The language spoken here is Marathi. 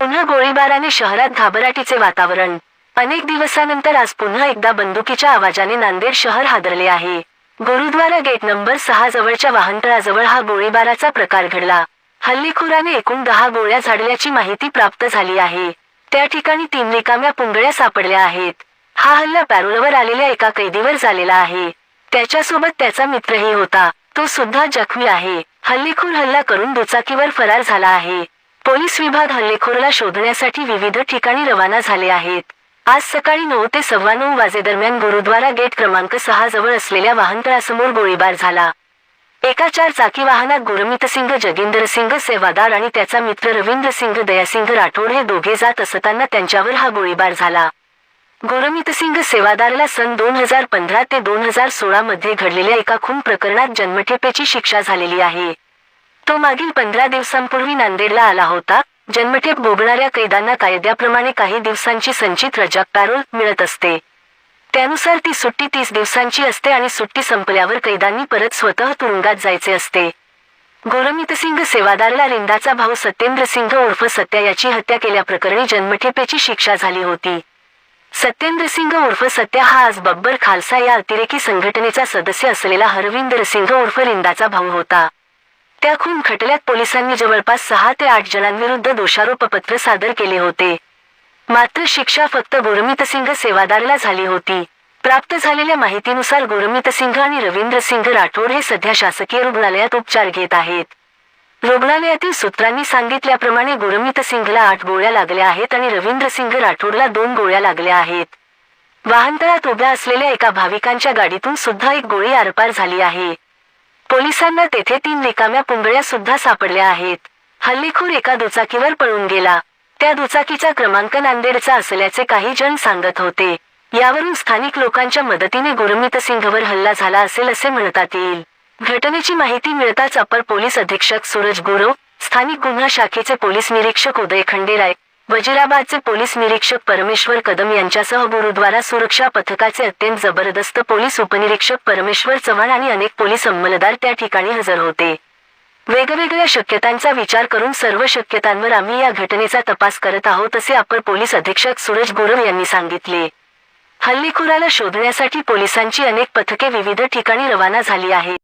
पुन्हा गोळीबाराने शहरात घाबराटीचे वातावरण. अनेक दिवसानंतर आज पुन्हा एकदा बंदुकीच्या आवाजाने नांदेड शहर हादरले आहे. गुरुद्वारा गेट नंबर सहा जवळच्या वाहनतळाजवळ हा गोळीबाराचा प्रकार घडला. हल्लेखोराने एकूण दहा गोळ्या झाडल्याची माहिती प्राप्त झाली आहे. त्या ठिकाणी तीन रिकाम्या पुंगळ्या सापडल्या आहेत. हा हल्ला पॅरोलवर आलेल्या एका कैदीवर झालेला आहे. त्याच्यासोबत त्याचा मित्रही होता. तो सुद्धा जखमी आहे. हल्लेखोर हल्ला करून दुचाकीवर फरार झाला आहे. पोलीस विभाग हल्लेखोरला शोधण्यासाठी विविध ठिकाणी रवाना झाले आहेत. आज सकाळी नऊ ते सव्वा नऊ वाजेदरम्यान गुरुद्वारा गेट क्रमांक सहा जवळ असलेल्या वाहनतळासमोर गोळीबार झाला. एका चार चाकी वाहनात गुरमित सिंग जगिंदर सिंग सेवादार आणि त्याचा मित्र रवींद्र सिंग दयासिंग राठोड हे दोघे जात असताना त्यांच्यावर हा गोळीबार झाला. गुरमीत सिंग सेवादारला सन दोन हजार पंधरा ते दोन हजार सोळा मध्ये घडलेल्या एका खून प्रकरणात जन्मठेपेची शिक्षा झालेली आहे. तो मागील पंधरा दिवसांपूर्वी नांदेडला आला होता. जन्मठेप भोगणाऱ्या कैद्यांना कायद्याप्रमाणे काही दिवसांची संचित रजा पॅरोल मिळत असते. त्यानुसार ती सुट्टी तीस दिवसांची असते आणि सुट्टी संपल्यावर कैद्यांनी परत स्वतः तुरुंगात जायचे असते. गोरमित सिंग सेवादारला रिंदाचा भाऊ सत्येंद्र सिंग उर्फ सत्या याची हत्या केल्याप्रकरणी जन्मठेपेची शिक्षा झाली होती. सत्येंद्र सिंग उर्फ सत्या हा आज बब्बर खालसा या अतिरेकी संघटनेचा सदस्य असलेला हरविंदर सिंग उर्फ रिंदाचा भाऊ होता. त्या खून खटल्यात पोलिसांनी जवळपास सहा ते आठ जणांविरुद्ध दोषारोपपत्र सादर केले होते. मात्र शिक्षा फक्त गुरमीत सिंग सेवादारला झाली होती. प्राप्त झालेल्या माहितीनुसार गुरमीत सिंग आणि रवींद्र सिंग राठोड हे सध्या शासकीय रुग्णालयात उपचार घेत आहेत. रुग्णालयातील सूत्रांनी सांगितल्याप्रमाणे गुरमित सिंगला आठ गोळ्या लागल्या आहेत आणि रवींद्र सिंग राठोडला दोन गोळ्या लागल्या आहेत. वाहनतळात उभ्या असलेल्या एका भाविकांच्या गाडीतून सुद्धा एक गोळी आरपार झाली आहे. पोलिसांना तेथे तीन रिकाम्या पुंगळ्या सुद्धा सापडल्या आहेत. हल्लेखोर एका दुचाकीवर पळून गेला. त्या दुचाकीचा क्रमांक नांदेडचा असल्याचे काही जण सांगत होते. यावरून स्थानिक लोकांच्या मदतीने गुरमीत सिंघवर हल्ला झाला असेल असे म्हणतात येईल. घटनेची माहिती मिळताच अपर पोलीस अधीक्षक सूरज गुरव स्थानिक गुन्हा शाखेचे पोलीस निरीक्षक उदय खंडेराय वजिराबादचे पोलीस निरीक्षक परमेश्वर कदम यांच्यासह गुरुद्वारा सुरक्षा पथकाचे अत्यंत जबरदस्त पोलीस उपनिरीक्षक परमेश्वर चव्हाण आणि अनेक पोलीस अंमलदार त्या ठिकाणी हजर होते. वेगवेगळ्या शक्यतांचा विचार करून सर्व शक्यतांवर आम्ही या घटनेचा तपास करत आहोत असे अपर पोलीस अधीक्षक सूरज गोरव यांनी सांगितले. हल्लेखोराला शोधण्यासाठी पोलिसांची अनेक पथके विविध ठिकाणी रवाना झाली आहेत.